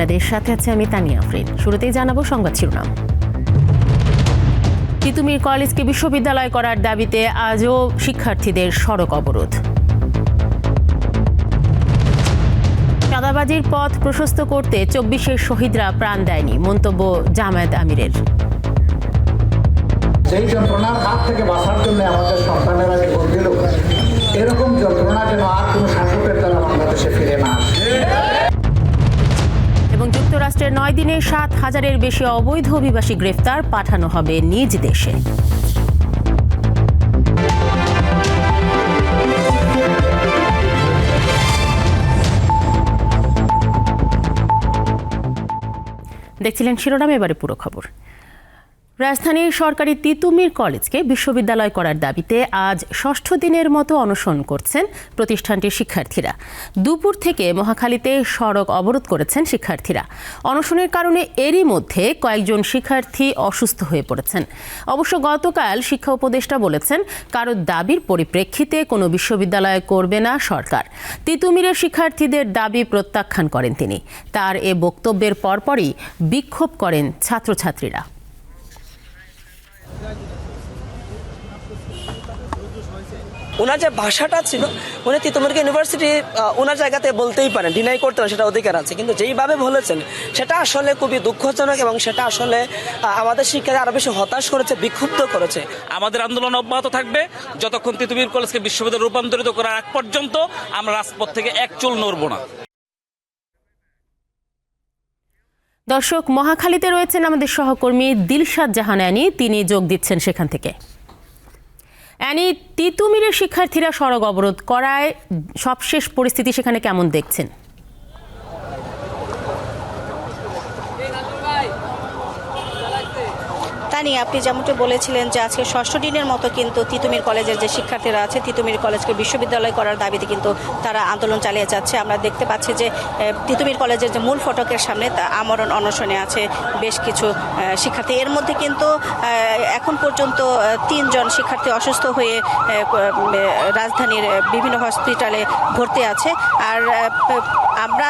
আপনাদের সাথে আছে আমি তানিয়া আফরিন। শুরুতেই জানাব সংবাদ শিরোনাম। তিতুমির কলেজকে বিশ্ববিদ্যালয় করার দাবিতে আজও শিক্ষার্থীদের সড়ক অবরোধ। চাঁদাবাজির পথ প্রশস্ত করতে চব্বিশের শহীদরা প্রাণ দেয়নি, মন্তব্য জামায়াত আমিরের। সেই যন্ত্রণার হাত থেকে বাঁচার জন্য আমাদের সন্তানেরা দিল। এরকম যন্ত্রণা যেন আর কোনো শাসকের দ্বারা বাংলাদেশে ফিরে না আসে। এবং যুক্তরাষ্ট্রের নয় দিনে সাত হাজারের বেশি অবৈধ অভিবাসী গ্রেফতার পাঠানো হবে নিজ দেশে। দেখছিলেন শিরোনাম, এবারে পুরো খবর। রাজধানীর সরকারি তিতুমির কলেজকে বিশ্ববিদ্যালয় করার দাবিতে আজ ষষ্ঠ দিনের মতো অনশন করছেন প্রতিষ্ঠানটির শিক্ষার্থীরা। দুপুর থেকে মহাখালীতে সড়ক অবরোধ করেছেন শিক্ষার্থীরা। অনশনের কারণে এরই মধ্যে কয়েকজন শিক্ষার্থী অসুস্থ হয়ে পড়েছেন। অবশ্য গতকাল শিক্ষা উপদেষ্টা বলেছেন, কারও দাবির পরিপ্রেক্ষিতে কোনো বিশ্ববিদ্যালয় করবে না সরকার। তিতুমিরের শিক্ষার্থীদের দাবি প্রত্যাখ্যান করেন তিনি। তার এ বক্তব্যের পরপরই বিক্ষোভ করেন ছাত্রছাত্রীরা। ওনার যে ভাষাটা ছিল উনি তিতুমিরকে ইউনিভার্সিটি ওনার জায়গাতে বলতেই পারেন ডিনাই করতে সেটা অধিকার আছে। কিন্তু যেইভাবে বলেছেন, সেটা আসলে খুবই দুঃখজনক এবং সেটা আসলে আমাদের শিক্ষাকে আরও বেশি হতাশ করেছে, বিক্ষুব্ধ করেছে। আমাদের আন্দোলন অব্যাহত থাকবে। যতক্ষণ তিতুমির কলেজকে বিশ্ববিদ্যালয়ে রূপান্তরিত করার আগ পর্যন্ত আমরা রাজপথ থেকে এক চুল নড়ব না। দর্শক, মহাখালীতে রয়েছেন আমাদের সহকর্মী দিলশাদ জাহান অ্যানি। তিনি যোগ দিচ্ছেন সেখান থেকে। অ্যানি, তিতুমিরের শিক্ষার্থীরা সড়ক অবরোধ করায় সবশেষ পরিস্থিতি সেখানে কেমন দেখছেন? তানি আপনি যেমনটি বলেছিলেন যে আজকে ষষ্ঠ দিনের মতো কিন্তু তিতুমির কলেজের যে শিক্ষার্থীরা আছে, তিতুমির কলেজকে বিশ্ববিদ্যালয় করার দাবিতে কিন্তু তারা আন্দোলন চালিয়ে যাচ্ছে। আমরা দেখতে পাচ্ছি যে তিতুমির কলেজের যে মূল ফটকের সামনে তা আমরণ অনশনে আছে বেশ কিছু শিক্ষার্থী। এর মধ্যে কিন্তু এখন পর্যন্ত তিনজন শিক্ষার্থী অসুস্থ হয়ে রাজধানীর বিভিন্ন হসপিটালে ভর্তি আছে। আর আমরা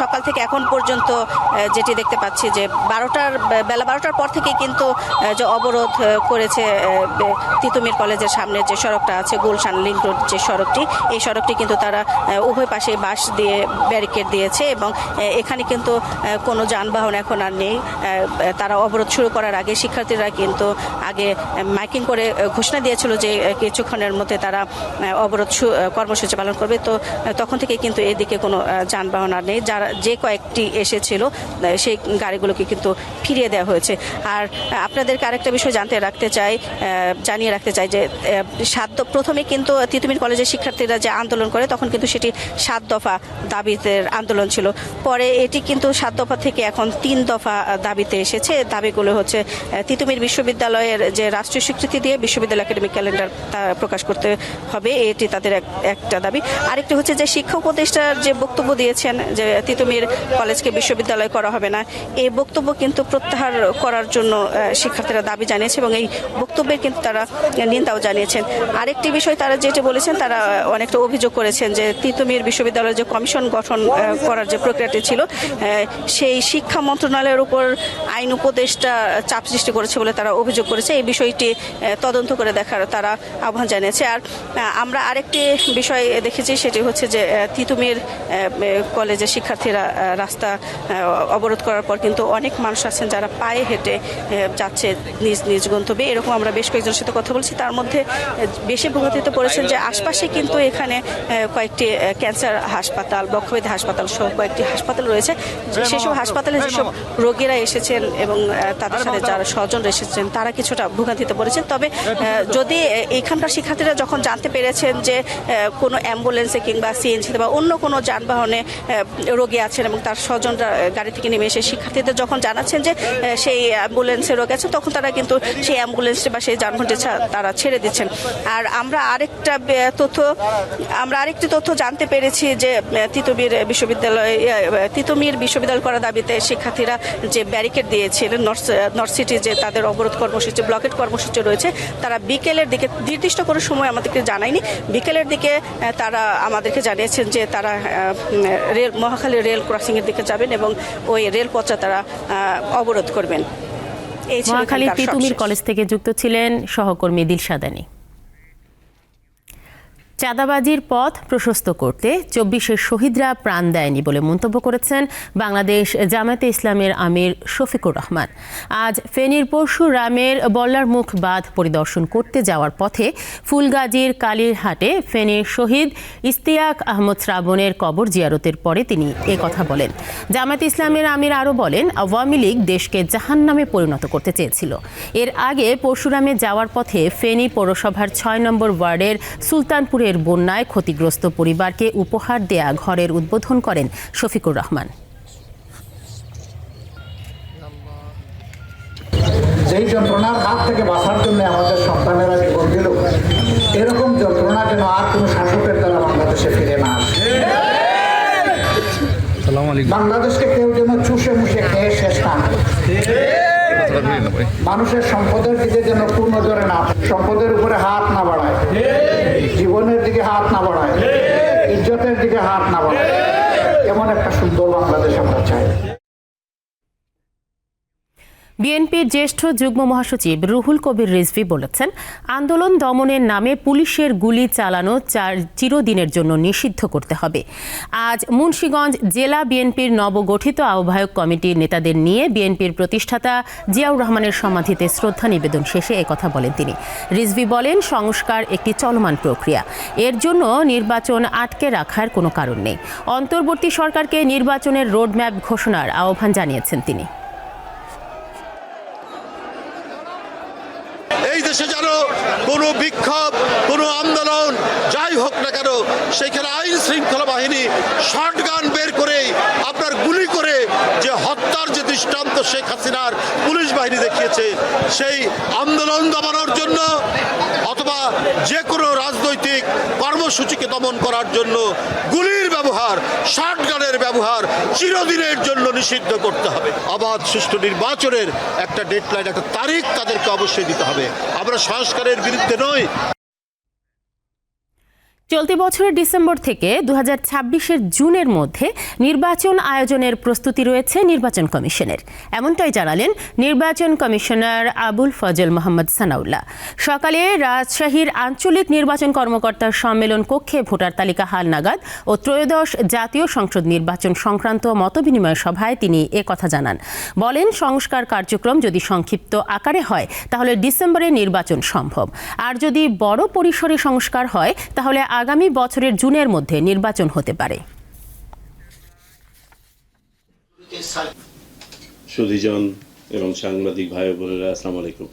সকাল থেকে এখন পর্যন্ত যেটি দেখতে পাচ্ছি যে বারোটার বেলা বারোটার পর থেকে কিন্তু যে অবরোধ করেছে তিতুমির কলেজের সামনে যে সড়কটা আছে গুলশান লিঙ্ক রোড যে সড়কটি এই সড়কটি কিন্তু তারা উভয় পাশে বাঁশ দিয়ে ব্যারিকেড দিয়েছে এবং এখানে কিন্তু কোনো যানবাহন এখন আর নেই। তারা অবরোধ শুরু করার আগে শিক্ষার্থীরা কিন্তু আগে মাইকিং করে ঘোষণা দিয়েছিল যে কিছুক্ষণের মধ্যে তারা অবরোধ কর্মসূচি পালন করবে। তো তখন থেকে কিন্তু এদিকে কোনো এ, যানবাহন আর নেই। যারা যে কয়েকটি এসেছিল সেই গাড়িগুলোকে কিন্তু ফিরিয়ে দেওয়া হয়েছে। আর আপনাদেরকে আরেকটা বিষয় জানতে রাখতে চাই জানিয়ে রাখতে চাই যে সাত প্রথমে কিন্তু তিতুমির কলেজের শিক্ষার্থীরা যে আন্দোলন করে, তখন কিন্তু সেটি সাত দফা দাবিতে আন্দোলন ছিল। পরে এটি কিন্তু সাত দফা থেকে এখন তিন দফা দাবিতে এসেছে। দাবিগুলো হচ্ছে তিতুমির বিশ্ববিদ্যালয়ের যে রাষ্ট্রীয় স্বীকৃতি দিয়ে বিশ্ববিদ্যালয় একাডেমিক ক্যালেন্ডার তা প্রকাশ করতে হবে। এটি তাদের এক- একটা দাবি। আরেকটি হচ্ছে যে শিক্ষা উপদেষ্টার যে বক্তব্য দিয়েছেন যে তিতুমির কলেজকে বিশ্ববিদ্যালয় করা হবে না। এই বক্তব্য কিন্তু প্রত্যাহার করার জন্য শিক্ষার্থীরা দাবি জানিয়েছে এবং এই বক্তব্যের কিন্তু তারা নিন্দাও জানিয়েছেন। আরেকটি বিষয় তারা যেটি বলেছেন, তারা অনেকটা অভিযোগ করেছেন যে তিতুমির বিশ্ববিদ্যালয়ের যে কমিশন গঠন করার যে প্রক্রিয়াটি ছিল সেই শিক্ষা মন্ত্রণালয়ের উপর আইন উপদেষ্টা চাপ সৃষ্টি করেছে বলে তারা অভিযোগ করেছে। এই বিষয়টি তদন্ত করে দেখার তারা আহ্বান জানিয়েছে। আর আমরা আরেকটি বিষয় দেখেছি, সেটি হচ্ছে যে তিতুমির কলেজের শিক্ষার্থীরা রাস্তা অবরোধ করার পর কিন্তু অনেক মানুষ আছেন যারা পায়ে হেঁটে যাচ্ছে নিজ নিজ গন্তব্যে। এরকম আমরা বেশ কয়েকজনের সাথে কথা বলছি। তার মধ্যে বেশি ভোগান্তিতে পড়েছেন যে আশপাশে কিন্তু এখানে কয়েকটি ক্যান্সার হাসপাতাল বক্ষবেদী হাসপাতাল সহ কয়েকটি হাসপাতাল রয়েছে। সেসব হাসপাতালে যেসব রোগীরা এসেছেন এবং তাদের সাথে যারা স্বজন এসেছেন তারা কিছুটা ভোগান্তিতে পড়েছেন। তবে যদি এখানকার শিক্ষার্থীরা যখন জানতে পেরেছেন যে কোনো অ্যাম্বুলেন্সে কিংবা সিএনজিতে বা অন্য কোনো যানবাহনে রোগী আছেন এবং তার স্বজনরা গাড়ি থেকে নেমে এসে শিক্ষার্থীদের যখন জানাচ্ছেন যে সেই অ্যাম্বুলেন্সে রোগ আছে, তখন তারা কিন্তু সেই অ্যাম্বুলেন্সটি বা সেই যানবাহনটি তারা ছেড়ে দিচ্ছেন। আর আমরা আরেকটা তথ্য, আমরা আরেকটি তথ্য জানতে পেরেছি যে তিতুমির বিশ্ববিদ্যালয় তিতুমির বিশ্ববিদ্যালয় করার দাবিতে শিক্ষার্থীরা যে ব্যারিকেড দিয়েছিলেন নর্থ নর্থ সিটি যে তাদের অবরোধ কর্মসূচি ব্লকেট কর্মসূচি রয়েছে, তারা বিকেলের দিকে, নির্দিষ্ট করে সময় আমাদেরকে জানায়নি। বিকেলের দিকে তারা আমাদেরকে জানিয়েছেন যে তারা রেল মহাখালী রেল ক্রসিংয়ের দিকে যাবেন এবং ওই রেলপথটা তারা আহ, অবরোধ করবেন। মহাখালী তিতুমির কলেজ থেকে যুক্ত ছিলেন সহকর্মী দিলশাদানি। চাঁদাবাজির পথ প্রশস্ত করতে চব্বিশের শহীদরা প্রাণ দেয়নি বলে মন্তব্য করেছেন বাংলাদেশ জামায়াতে ইসলামের আমির শফিকুর রহমান। আজ ফেনীর পরশুরামের বল্লারমুখ বাঁধ পরিদর্শন করতে যাওয়ার পথে ফুলগাজীর কালীরহাটে ফেনীর শহীদ ইস্তিয়াক আহমদ শ্রাবণের কবর জিয়ারতের পরে তিনি এ কথা বলেন। জামায়াত ইসলামের আমির আরও বলেন, আওয়ামী লীগ দেশকে জাহান নামে পরিণত করতে চেয়েছিল। এর আগে পরশুরামে যাওয়ার পথে ফেনী পৌরসভার ছয় নম্বর ওয়ার্ডের সুলতানপুরের বন্যায় ক্ষতিগ্রস্ত পরিবারকে উপহার দেয়া ঘরের উদ্বোধন করেন শফিকুর রহমান। যেই যন্ত্রণার হাত থেকে বাঁচার জন্য আমাদের সন্তানেরা জীবন দিল এরকম যন্ত্রণা যেন আর কোনো শাসকের দ্বারা বাংলাদেশে ফিরে না আসে। বাংলাদেশকে কেউ যেন চুষে মুষে খেয়ে শেষ না মানুষের সম্পদের দিকে যেন পূর্ণ ধরে না সম্পদের উপরে হাত না বাড়ায়। জীবনের দিকে হাত না বাড়ায় ইজ্জতের দিকে হাত না বাড়ায়। এমন একটা সুন্দর বাংলাদেশ আমরা চাই। বিএনপির জ্যেষ্ঠ যুগ্ম মহাসচিব রুহুল কবির রিজভি বলেছেন, আন্দোলন দমনের নামে পুলিশের গুলি চালানো চার চিরদিনের জন্য নিষিদ্ধ করতে হবে। আজ মুন্সীগঞ্জ জেলা বিএনপির নবগঠিত আহ্বায়ক কমিটির নেতাদের নিয়ে বিএনপির প্রতিষ্ঠাতা জিয়াউর রহমানের সমাধিতে শ্রদ্ধা নিবেদন শেষে একথা বলেন তিনি। রিজভি বলেন, সংস্কার একটি চলমান প্রক্রিয়া। এর জন্য নির্বাচন আটকে রাখার কোনো কারণ নেই। অন্তর্বর্তী সরকারকে নির্বাচনের রোডম্যাপ ঘোষণার আহ্বান জানিয়েছেন তিনি এই দেশে যেন কোনো বিক্ষোভ কোনো আন্দোলন যাই হোক না কেন, সেখানে আইন শৃঙ্খলা বাহিনী শর্টগান বের করে আপনার গুলি করে যে হত্যার যে দৃষ্টান্ত শেখ হাসিনার পুলিশ বাহিনী দেখিয়েছে, সেই আন্দোলন দমানোর জন্য অথবা যে কোনো রাজনৈতিক কর্মসূচিকে দমন করার জন্য গুলির ব্যবহার শর্টগানের ব্যবহার চিরদিনের জন্য নিষিদ্ধ করতে হবে। অবাধ সুষ্ঠু নির্বাচনের একটা ডেডলাইন, একটা তারিখ তাদেরকে অবশ্যই দিতে হবে। আমরা সংস্কারের বিরুদ্ধে নই। চলতি বছরের ডিসেম্বর থেকে দু হাজার জুনের মধ্যে নির্বাচন আয়োজনের প্রস্তুতি রয়েছে নির্বাচন কমিশনের। এমনটাই জানালেন নির্বাচন কমিশনার আবুল ফজল মোহাম্মদ সানাউল্লাহ। সকালে রাজশাহীর আঞ্চলিক নির্বাচন কর্মকর্তার সম্মেলন কক্ষে ভোটার তালিকা হালনাগাদ ও ত্রয়োদশ জাতীয় সংসদ নির্বাচন সংক্রান্ত মতবিনিময় সভায় তিনি কথা জানান। বলেন, সংস্কার কার্যক্রম যদি সংক্ষিপ্ত আকারে হয়, তাহলে ডিসেম্বরে নির্বাচন সম্ভব। আর যদি বড় পরিসরে সংস্কার হয়, তাহলে আগামী বছরের জুনের মধ্যে নির্বাচন হতে পারে। সুধীজন এবং সাংবাদিক ভাই ও বোনেরা আসসালামু আলাইকুম।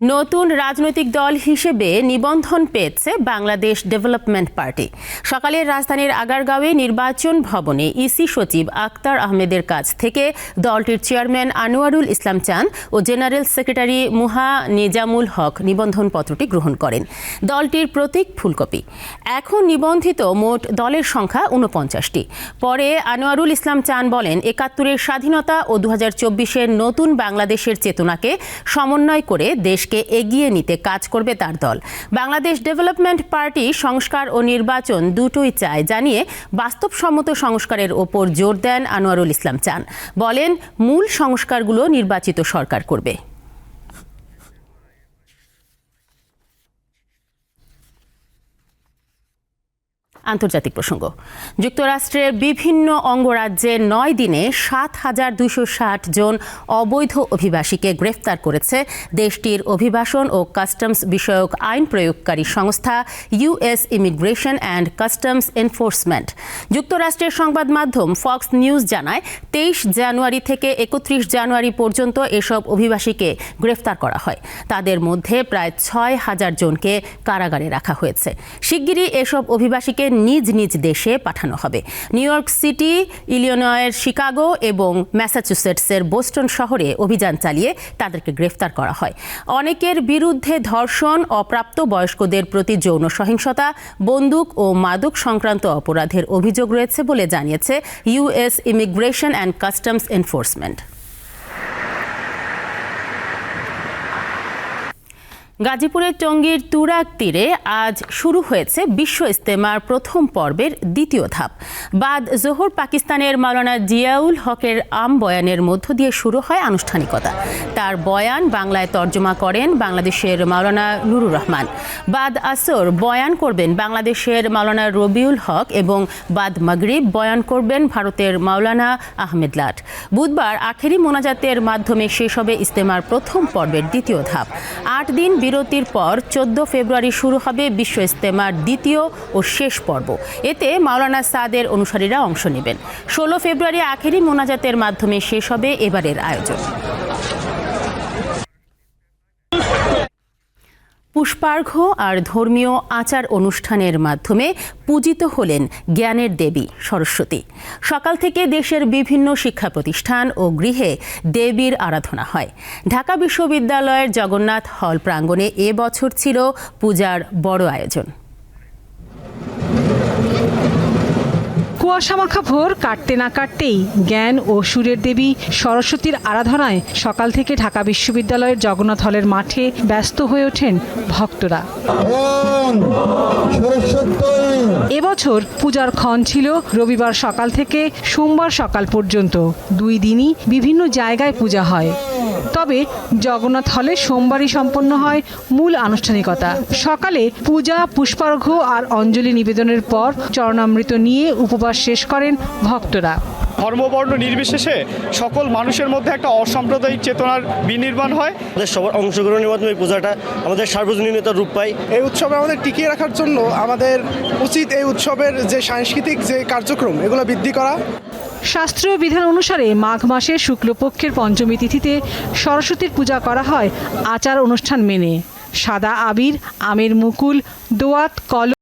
নতুন রাজনৈতিক দল হিসেবে নিবন্ধন পেয়েছে বাংলাদেশ ডেভেলপমেন্ট পার্টি। সকালে রাজধানীর আগারগাঁওয়ে নির্বাচন ভবনে ইসি সচিব আক্তার আহমেদের কাছ থেকে দলটির চেয়ারম্যান আনোয়ারুল ইসলাম চান ও জেনারেল সেক্রেটারি মুহা নিজামুল হক নিবন্ধন পত্রটি গ্রহণ করেন। দলটির প্রতীক ফুলকপি। এখন নিবন্ধিত মোট দলের সংখ্যা ঊনপঞ্চাশটি। পরে আনোয়ারুল ইসলাম চান বলেন, একাত্তরের স্বাধীনতা ও দু হাজার নতুন বাংলাদেশের চেতনাকে সমন্বয় করে দেশকে এগিয়ে নিতে কাজ করবে তার দল। বাংলাদেশ ডেভেলপমেন্ট পার্টি সংস্কার ও নির্বাচন দুটোই চায় জানিয়ে বাস্তবসম্মত সংস্কারের ওপর জোর দেন আনোয়ারুল ইসলাম চান। বলেন, মূল সংস্কারগুলো নির্বাচিত সরকার করবে। আন্তর্জাতিক প্রসঙ্গ। যুক্তরাষ্ট্রের বিভিন্ন অঙ্গরাজ্যে নয় দিনে সাত হাজার দুশো ষাট জন অবৈধ অভিবাসীকে গ্রেফতার করেছে দেশটির অভিবাসন ও কাস্টমস বিষয়ক আইন প্রয়োগকারী সংস্থা US immigration and customs enforcement. যুক্তরাষ্ট্রের সংবাদ মাধ্যম ফক্স নিউজ জানায়, তেইশ জানুয়ারি থেকে একত্রিশ জানুয়ারি পর্যন্ত এসব অভিবাসীকে গ্রেফতার করা হয়। তাদের মধ্যে প্রায় ছয় হাজার জনকে কারাগারে রাখা হয়েছে। শিগগিরই এসব অভিবাসীকে নিজ নিজ দেশে পাঠানো হবে। নিউ ইয়র্ক সিটি ইলিয়নয়ের শিকাগো এবং ম্যাসাচুসেটসের বোস্টন শহরে অভিযান চালিয়ে তাদেরকে গ্রেফতার করা হয়। অনেকের বিরুদ্ধে ধর্ষণ অপ্রাপ্ত বয়স্কদের প্রতি যৌন সহিংসতা, বন্দুক ও মাদক সংক্রান্ত অপরাধের অভিযোগ রয়েছে বলে জানিয়েছে US immigration and customs enforcement. গাজীপুরের টঙ্গীর তুরাগ তীরে আজ শুরু হয়েছে বিশ্ব ইস্তেমার প্রথম পর্বের দ্বিতীয় ধাপ। বাদ জোহর পাকিস্তানের মাওলানা জিয়াউল হকের আম বয়ানের মধ্য দিয়ে শুরু হয় আনুষ্ঠানিকতা। তার বয়ান বাংলায় তর্জমা করেন বাংলাদেশের মাওলানা নুরুর রহমান। বাদ আসর বয়ান করবেন বাংলাদেশের মাওলানা রবিউল হক এবং বাদ মাগরিব বয়ান করবেন ভারতের মাওলানা আহমেদ লাট। বুধবার আখেরি মোনাজাতের মাধ্যমে শেষ হবে ইস্তেমার প্রথম পর্বের দ্বিতীয় ধাপ। আট দিন বিরতির পর চোদ্দ ফেব্রুয়ারি শুরু হবে বিশ্ব ইস্তেমার দ্বিতীয় ও শেষ পর্ব। এতে মাওলানা সাদের অনুসারীরা অংশ নেবেন। ষোলো ফেব্রুয়ারি আখেরি মোনাজাতের মাধ্যমে শেষ হবে এবারের আয়োজন। পুষ্পার্ঘ আর ধর্মীয় আচার অনুষ্ঠানের মাধ্যমে পূজিত হলেন জ্ঞানের দেবী সরস্বতী। সকাল থেকে দেশের বিভিন্ন শিক্ষা প্রতিষ্ঠান ও গৃহে দেবীর আরাধনা হয়। ঢাকা বিশ্ববিদ্যালয়ের জগন্নাথ হল প্রাঙ্গণে এ বছর ছিল পূজার বড় আয়োজন। কুয়াশামাখা ভোর কাটতে না কাটতেই জ্ঞান ও সুরের দেবী সরস্বতীর আরাধনায় সকাল থেকে ঢাকা বিশ্ববিদ্যালয়ের জগন্নাথ হলের মাঠে ব্যস্ত হয়ে ওঠেন ভক্তরা। এবছর পূজার ক্ষণ ছিল রবিবার সকাল থেকে সোমবার সকাল পর্যন্ত। দুই দিনই বিভিন্ন জায়গায় পূজা হয়। তবে জগন্নাথ হলে সোমবারই সম্পন্ন হয় মূল আনুষ্ঠানিকতা। সকালে পূজা পুষ্পার্ঘ্য আর অঞ্জলি নিবেদনের পর চরণামৃত নিয়ে উপবাস শেষ করেন ভক্তরা। ধর্মবর্ণ নির্বিশেষে সকল মানুষের মধ্যে একটা অসাম্প্রদায়িক চেতনার বিনির্মাণ হয়। আমাদের সবার অংশগ্রহণের মাধ্যমে এই পূজাটা আমাদের সার্বজনীনতার রূপ পায়। এই উৎসবে আমাদের টিকিয়ে রাখার জন্য আমাদের উচিত এই উৎসবের যে সাংস্কৃতিক যে কার্যক্রম এগুলো বৃদ্ধি করা। শাস্ত্রীয় বিধান অনুসারে মাঘ মাসের শুক্লপক্ষের পঞ্চমী তিথিতে সরস্বতীর পূজা করা হয় আচার অনুষ্ঠান মেনে। সাদা আবির, আমের মুকুল, দোয়াত, কলম